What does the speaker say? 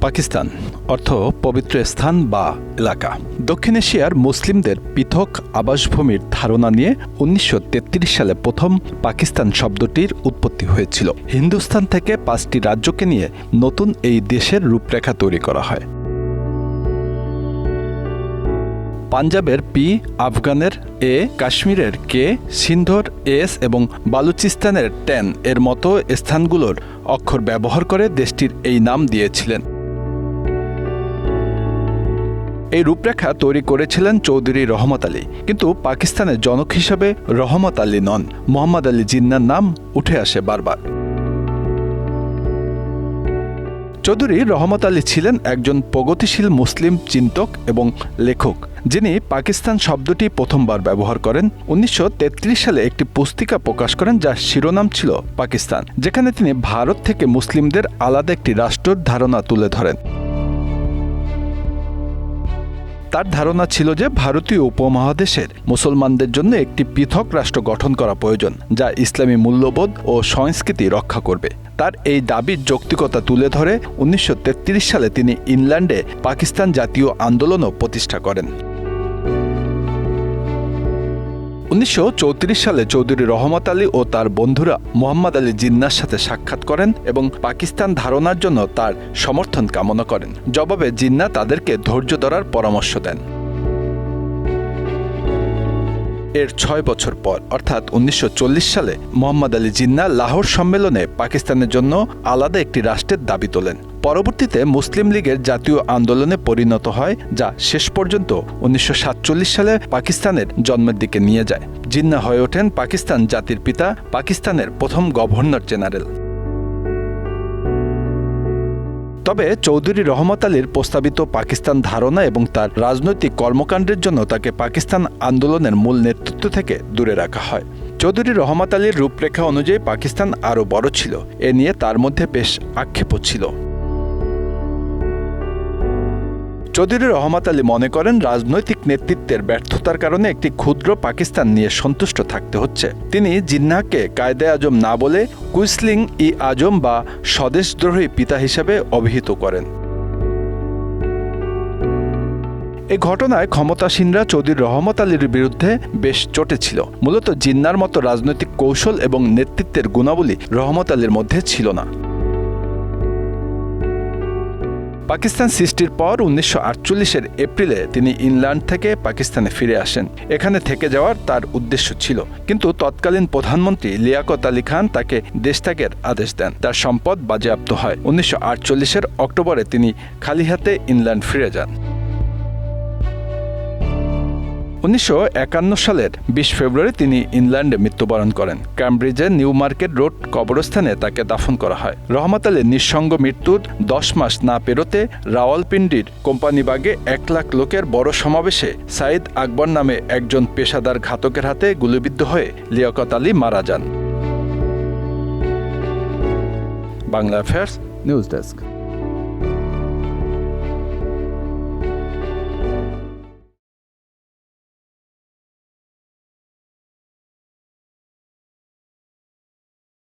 পাকিস্তান, অর্থ পবিত্র স্থান বা এলাকা। দক্ষিণ এশিয়ার মুসলিমদের পৃথক আবাসভূমির ধারণা নিয়ে উনিশশো তেত্রিশ সালে প্রথম পাকিস্তান শব্দটির উৎপত্তি হয়েছিল। হিন্দুস্তান থেকে পাঁচটি রাজ্যকে নিয়ে নতুন এই দেশের রূপরেখা তৈরি করা হয়। পাঞ্জাবের পি, আফগানের এ, কাশ্মীরের কে, সিন্ধর এস এবং বালুচিস্তানের টেন এর মতো স্থানগুলোর অক্ষর ব্যবহার করে দেশটির এই নাম দিয়েছিলেন। এই রূপরেখা তৈরি করেছিলেন চৌধুরী রহমত আলী। কিন্তু পাকিস্তানের জনক হিসেবে রহমত আলী নন, মোহাম্মদ আলী জিন্নার নাম উঠে আসে বারবার। চৌধুরী রহমত আলী ছিলেন একজন প্রগতিশীল মুসলিম চিন্তক এবং লেখক, যিনি পাকিস্তান শব্দটি প্রথমবার ব্যবহার করেন। উনিশশো তেত্রিশ সালে একটি পুস্তিকা প্রকাশ করেন যার শিরোনাম ছিল পাকিস্তান, যেখানে তিনি ভারত থেকে মুসলিমদের আলাদা একটি রাষ্ট্রের ধারণা তুলে ধরেন। তার ধারণা ছিল যে ভারতীয় উপমহাদেশের মুসলমানদের জন্য একটি পৃথক রাষ্ট্র গঠন করা প্রয়োজন, যা ইসলামী মূল্যবোধ ও সংস্কৃতি রক্ষা করবে। তার এই দাবির যৌক্তিকতা তুলে ধরে উনিশশো তেত্রিশ সালে তিনি ইংল্যান্ডে পাকিস্তান জাতীয় আন্দোলনও প্রতিষ্ঠা করেন। উনিশশো চৌত্রিশ সালে চৌধুরী রহমত আলী ও তার বন্ধুরা মোহাম্মদ আলী জিন্নার সাথে সাক্ষাৎ করেন এবং পাকিস্তান ধারণার জন্য তার সমর্থন কামনা করেন। জবাবে জিন্না তাদেরকে ধৈর্য ধরার পরামর্শ দেন। এর ছয় বছর পর, অর্থাৎ উনিশশো চল্লিশ সালে মোহাম্মদ আলী জিন্না লাহোর সম্মেলনে পাকিস্তানের জন্য আলাদা একটি রাষ্ট্রের দাবি তোলেন। পরবর্তীতে মুসলিম লীগের জাতীয় আন্দোলনে পরিণত হয়, যা শেষ পর্যন্ত উনিশশো সাতচল্লিশ সালে পাকিস্তানের জন্মের দিকে নিয়ে যায়। জিন্না হয়ে ওঠেন পাকিস্তান জাতির পিতা, পাকিস্তানের প্রথম গভর্নর জেনারেল। তবে চৌধুরী রহমত আলীর প্রস্তাবিত পাকিস্তান ধারণা এবং তার রাজনৈতিক কর্মকাণ্ডের জন্য তাকে পাকিস্তান আন্দোলনের মূল নেতৃত্ব থেকে দূরে রাখা হয়। চৌধুরী রহমত আলীর রূপরেখা অনুযায়ী পাকিস্তান আরও বড় ছিল। এ নিয়ে তার মধ্যে বেশ আক্ষেপও ছিল। চৌধুরী রহমত আলী মনে করেন, রাজনৈতিক নেতৃত্বের ব্যর্থতার কারণে একটি ক্ষুদ্র পাকিস্তান নিয়ে সন্তুষ্ট থাকতে হচ্ছে। তিনি জিন্নাহকে কায়দে আজম না বলে কুইসলিং ই আজম বা স্বদেশদ্রোহী পিতা হিসেবে অভিহিত করেন। এই ঘটনায় ক্ষমতাসীনরা চৌধুরী রহমত আলীর বিরুদ্ধে বেশ চটেছিল মূলত জিন্নার মতো রাজনৈতিক কৌশল এবং নেতৃত্বের গুণাবলী রহমত আলীর মধ্যে ছিল না। পাকিস্তান সৃষ্টির পর উনিশশো আটচল্লিশের এপ্রিলে তিনি ইংল্যান্ড থেকে পাকিস্তানে ফিরে আসেন। এখানে থেকে যাওয়ার তার উদ্দেশ্য ছিল। কিন্তু তৎকালীন প্রধানমন্ত্রী লিয়াকত আলী খান তাকে দেশত্যাগের আদেশ দেন। তার সম্পদ বাজেয়াপ্ত হয়। উনিশশো আটচল্লিশের অক্টোবরে তিনি খালি হাতে ইংল্যান্ড ফিরে যান। উনিশশো একান্ন সালের বিশ ফেব্রুয়ারি তিনি ইংল্যান্ডে মৃত্যুবরণ করেন। ক্যামব্রিজের নিউ মার্কেট রোড কবরস্থানে তাকে দাফন করা হয়। রহমত আলীর নিঃসঙ্গ মৃত্যুর দশ মাস না পেরোতে রাওয়ালপিন্ডির কোম্পানিবাগে এক লাখ লোকের বড় সমাবেশে সাইদ আকবর নামে একজন পেশাদার ঘাতকের হাতে গুলিবিদ্ধ হয়ে লিয়াকত আলী মারা যান। Bangla affairs, news desk.